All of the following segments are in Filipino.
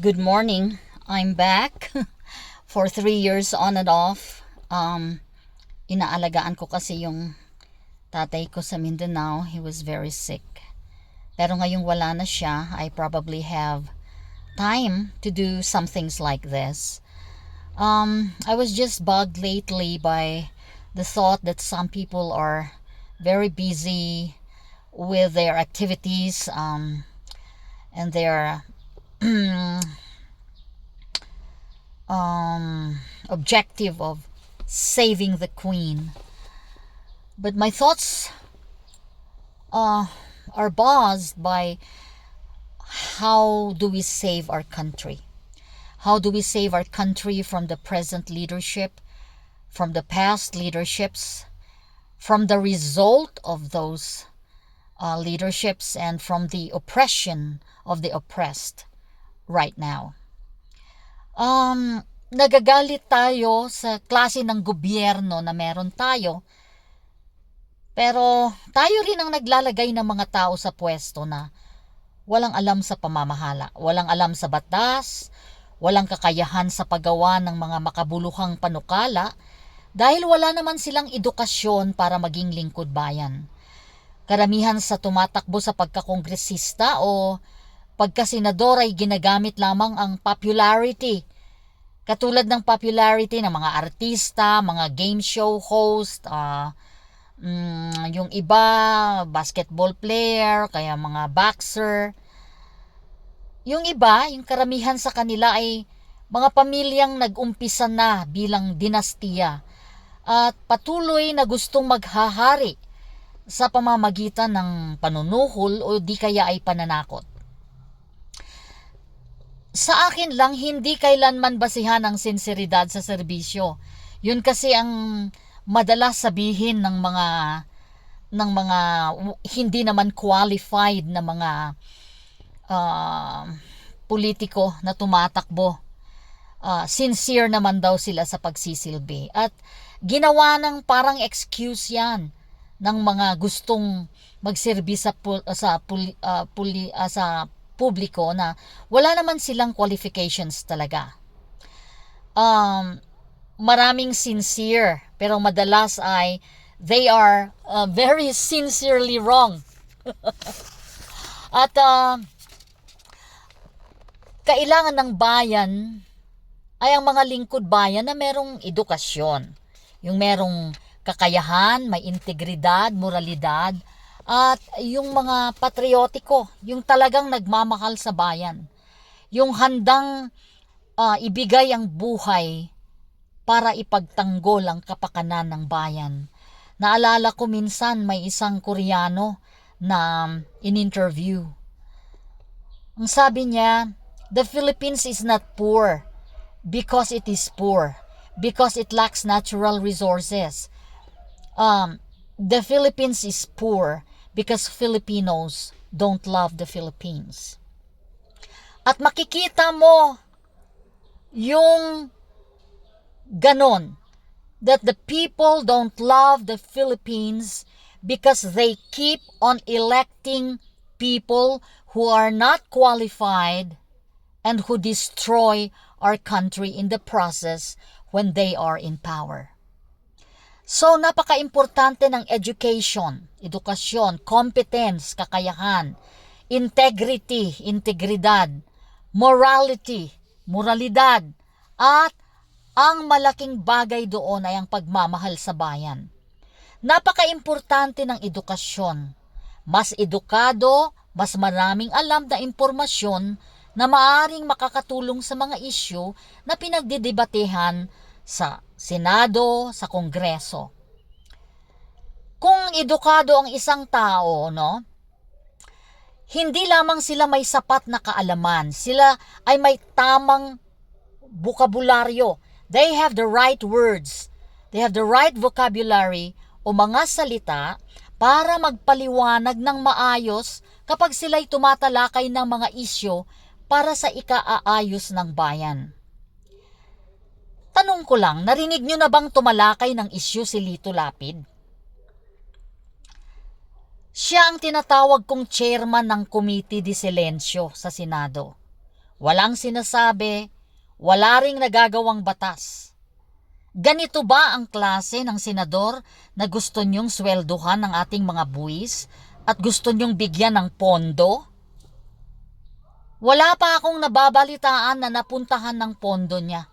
good morning. I'm back for three years on and off. Um, inaalagaan ko kasi yung tatay ko sa Mindanao. He was very sick. Pero ngayong wala na siya, I probably have time to do some things like this. Um, I was just bugged lately by the thought that some people are very busy with their activities um, and their um, objective of saving the queen. But my thoughts uh, are buzzed by how do we save our country? How do we save our country from the present leadership, from the past leaderships, from the result of those uh, leaderships, and from the oppression of the oppressed right now? Um, nagagalit tayo sa klase ng gobyerno na meron tayo, pero tayo rin ang naglalagay ng mga tao sa pwesto na walang alam sa pamamahala, walang alam sa batas, walang kakayahan sa paggawa ng mga makabuluhang panukala dahil wala naman silang edukasyon para maging lingkod bayan. Karamihan sa tumatakbo sa pagkakongresista o pagkasenador ay ginagamit lamang ang popularity. Katulad ng popularity ng mga artista, mga game show host, ah, mm, yung iba, basketball player, kaya mga boxer. Yung iba, yung karamihan sa kanila ay mga pamilyang nag-umpisa na bilang dinastiya at patuloy na gustong maghahari sa pamamagitan ng panunuhol o di kaya ay pananakot. Sa akin lang, hindi kailanman basihan ang sinseridad sa serbisyo. Yun kasi ang madalas sabihin ng mga ng mga hindi naman qualified na mga uh, politiko na tumatakbo. Uh, sincere naman daw sila sa pagsisilbi. At ginawa ng parang excuse yan ng mga gustong magserbi sa pu- sa puli, uh, puli, uh, sa publiko na wala naman silang qualifications talaga. Um, maraming sincere pero madalas ay they are uh, very sincerely wrong. At uh, kailangan ng bayan ay ang mga lingkod bayan na merong edukasyon. Yung merong kakayahan, may integridad, moralidad, at yung mga patriotiko, yung talagang nagmamahal sa bayan. Yung handang uh, ibigay ang buhay para ipagtanggol ang kapakanan ng bayan. Naalala ko minsan may isang Koreano na in-interview. Ang sabi niya, the Philippines is not poor because it is poor, because it lacks natural resources. Um, the Philippines is poor because Filipinos don't love the Philippines. At makikita mo yung ganon that the people don't love the Philippines because they keep on electing people who are not qualified and who destroy our country in the process when they are in power. So, napaka-importante ng education, edukasyon, competence, kakayahan, integrity, integridad, morality, moralidad, at ang malaking bagay doon ay ang pagmamahal sa bayan. Napaka-importante ng edukasyon. Mas edukado, mas maraming alam na impormasyon na maaring makakatulong sa mga isyu na pinagdidebatehan sa Senado, sa Kongreso. Kung edukado ang isang tao, no, hindi lamang sila may sapat na kaalaman, sila ay may tamang bukabularyo. They have the right words. They have the right vocabulary o mga salita para magpaliwanag ng maayos kapag sila'y tumatalakay ng mga isyo para sa ikaaayos ng bayan. Tanong ko lang, narinig nyo na bang tumalakay ng isyu si Lito Lapid? Siya ang tinatawag kong chairman ng Committee de Silencio sa Senado. walang sinasabi, wala ring nagagawang batas. Ganito ba ang klase ng senador na gusto niyong swelduhan ng ating mga buwis at gusto niyong bigyan ng pondo? Wala pa akong nababalitaan na napuntahan ng pondo niya.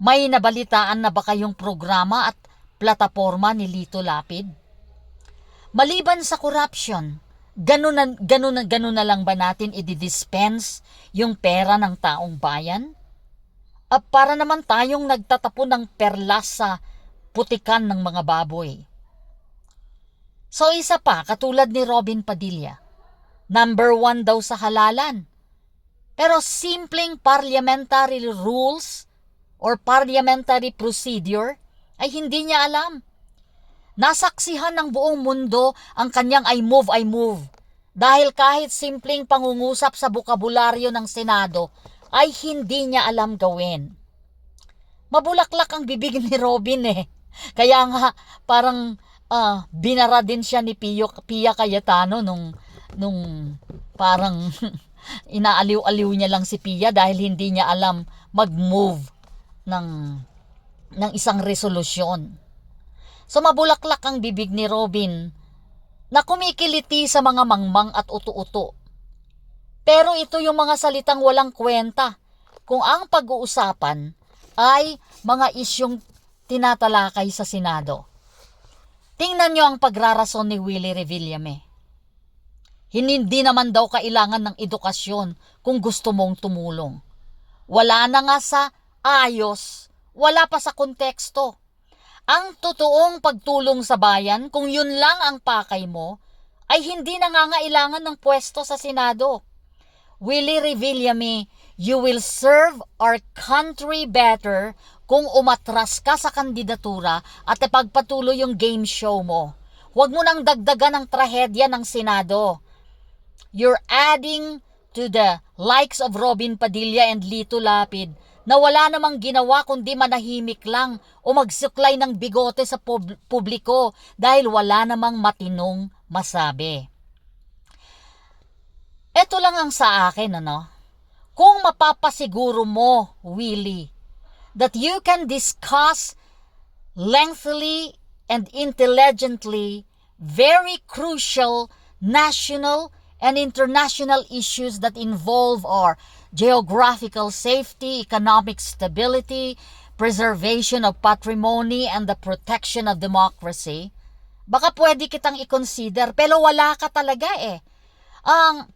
May nabalitaan na ba kayong programa at plataforma ni Lito Lapid? Maliban sa corruption, ganun na, ganun na, ganun na lang ba natin i-dispense yung pera ng taong bayan? At para naman tayong nagtatapon ng perlas sa putikan ng mga baboy. So isa pa, katulad ni Robin Padilla, number one daw sa halalan. Pero simpleng parliamentary rules or parliamentary procedure ay hindi niya alam. Nasaksihan ng buong mundo ang kanyang I move, I move. Dahil kahit simpleng pangungusap sa bukabularyo ng Senado ay hindi niya alam gawin. Mabulaklak ang bibig ni Robin eh. Kaya nga parang ah, binara din siya ni Pio, Pia Cayetano nung, nung parang inaaliw-aliw niya lang si Pia dahil hindi niya alam mag-move ng, ng isang resolusyon. So mabulaklak ang bibig ni Robin na kumikiliti sa mga mangmang at uto-uto. Pero ito yung mga salitang walang kwenta kung ang pag-uusapan ay mga isyong tinatalakay sa Senado. Tingnan nyo ang pagrarason ni Willie Revillame. Hindi naman daw kailangan ng edukasyon kung gusto mong tumulong. Wala na nga sa ayos, wala pa sa konteksto. Ang totoong pagtulong sa bayan, kung yun lang ang pakay mo, ay hindi nangangailangan ng pwesto sa Senado. Willie Revillame, you will serve our country better kung umatras ka sa kandidatura at ipagpatuloy yung game show mo. Huwag mo nang dagdagan ng trahedya ng Senado. You're adding to the likes of Robin Padilla and Lito Lapid na wala namang ginawa kundi manahimik lang o magsuklay ng bigote sa pub- publiko dahil wala namang matinong masabi. Ito lang ang sa akin, ano? Kung mapapasiguro mo, Willie, that you can discuss lengthily and intelligently very crucial national and international issues that involve our geographical safety, economic stability, preservation of patrimony, and the protection of democracy, baka pwede kitang i-consider, pero wala ka talaga eh. Ang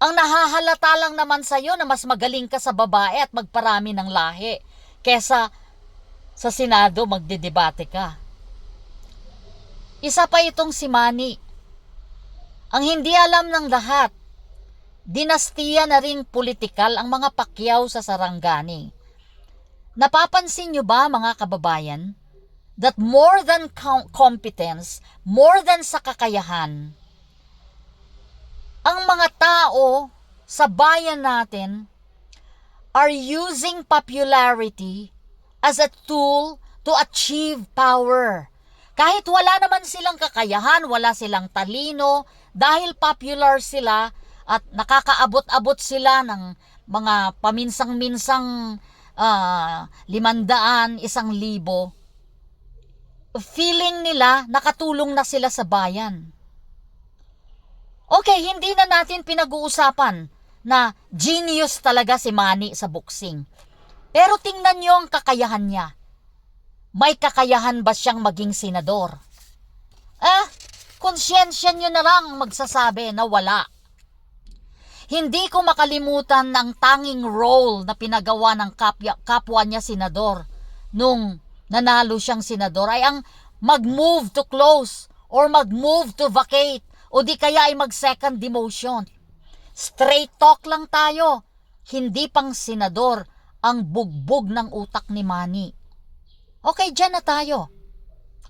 ang nahahalata lang naman sa'yo na mas magaling ka sa babae at magparami ng lahi kesa sa Senado magdedebate ka. Isa pa itong si Manny. Ang hindi alam ng lahat, dinastiya na ring politikal ang mga pakyaw sa Sarangani. Napapansin nyo ba mga kababayan that more than com- competence, more than sa kakayahan, ang mga tao sa bayan natin are using popularity as a tool to achieve power. Kahit wala naman silang kakayahan, wala silang talino, dahil popular sila at nakakaabot-abot sila ng mga paminsang-minsang ah, limandaan, isang libo, feeling nila nakatulong na sila sa bayan. Okay, hindi na natin pinag-uusapan na genius talaga si Manny sa boxing. Pero tingnan niyo ang kakayahan niya. May kakayahan ba siyang maging senador? Eh, konsyensya niyo na lang magsasabi na wala. Hindi ko makalimutan ang tanging role na pinagawa ng kapya, kapwa niya senador nung nanalo siyang senador ay ang mag-move to close or mag-move to vacate o di kaya ay mag-second demotion. Straight talk lang tayo. Hindi pang senador ang bugbog ng utak ni Manny. Okay, dyan na tayo.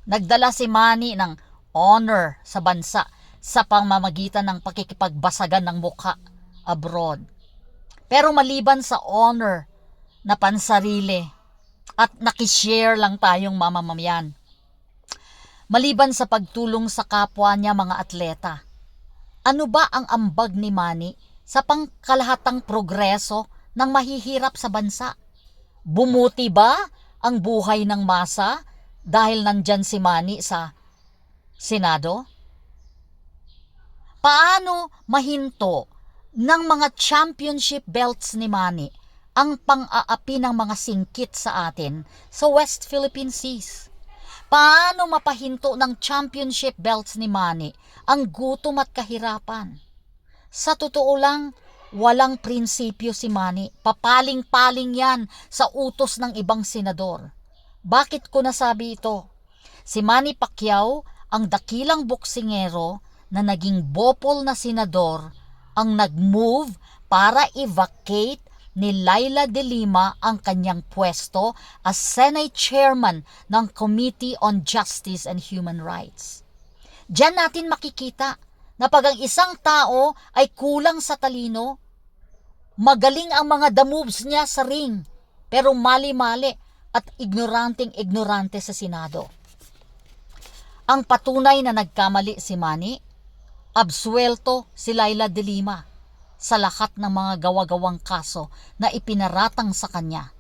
Nagdala si Manny ng honor sa bansa sa pamamagitan ng pakikipagbasagan ng mukha abroad. Pero maliban sa honor na pansarili at nakishare lang tayong mamamayan, maliban sa pagtulong sa kapwa niya mga atleta, ano ba ang ambag ni Manny sa pangkalahatang progreso ng mahihirap sa bansa? Bumuti ba ang buhay ng masa dahil nandyan si Manny sa Senado? Paano mahinto ng mga championship belts ni Manny ang pang-aapi ng mga singkit sa atin sa West Philippine Seas? Paano mapahinto ng championship belts ni Manny ang gutom at kahirapan? Sa totoo lang, walang prinsipyo si Manny. Papaling-paling yan sa utos ng ibang senador. Bakit ko nasabi ito? Si Manny Pacquiao, ang dakilang boksingero na naging bopol na senador, ang nag-move para i-vacate ni Laila de Lima ang kanyang pwesto as Senate Chairman ng Committee on Justice and Human Rights. Diyan natin makikita na pag ang isang tao ay kulang sa talino, magaling ang mga the moves niya sa ring, pero mali-mali at ignoranting-ignorante sa Senado. Ang patunay na nagkamali si Manny, absuelto si Laila de Lima sa lahat ng mga gawa-gawang kaso na ipinaratang sa kanya.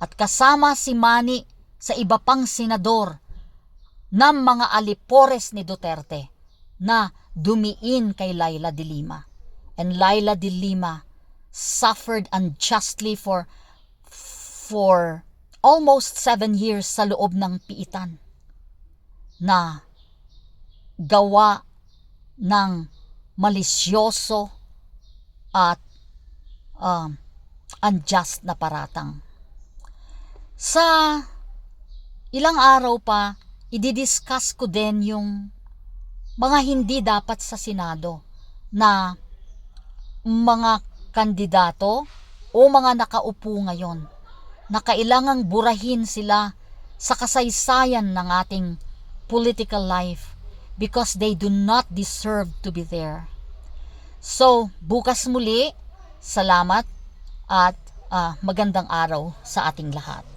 At kasama si Manny sa iba pang senador ng mga alipores ni Duterte na dumiin kay Laila de Lima. And Laila de Lima suffered unjustly for for almost seven years sa loob ng piitan na gawa ng malisyoso at um, unjust na paratang. Sa ilang araw pa, ididiscuss ko din yung mga hindi dapat sa Senado na mga kandidato o mga nakaupo ngayon na kailangang burahin sila sa kasaysayan ng ating political life because they do not deserve to be there. So, bukas muli, salamat at ah, magandang araw sa ating lahat.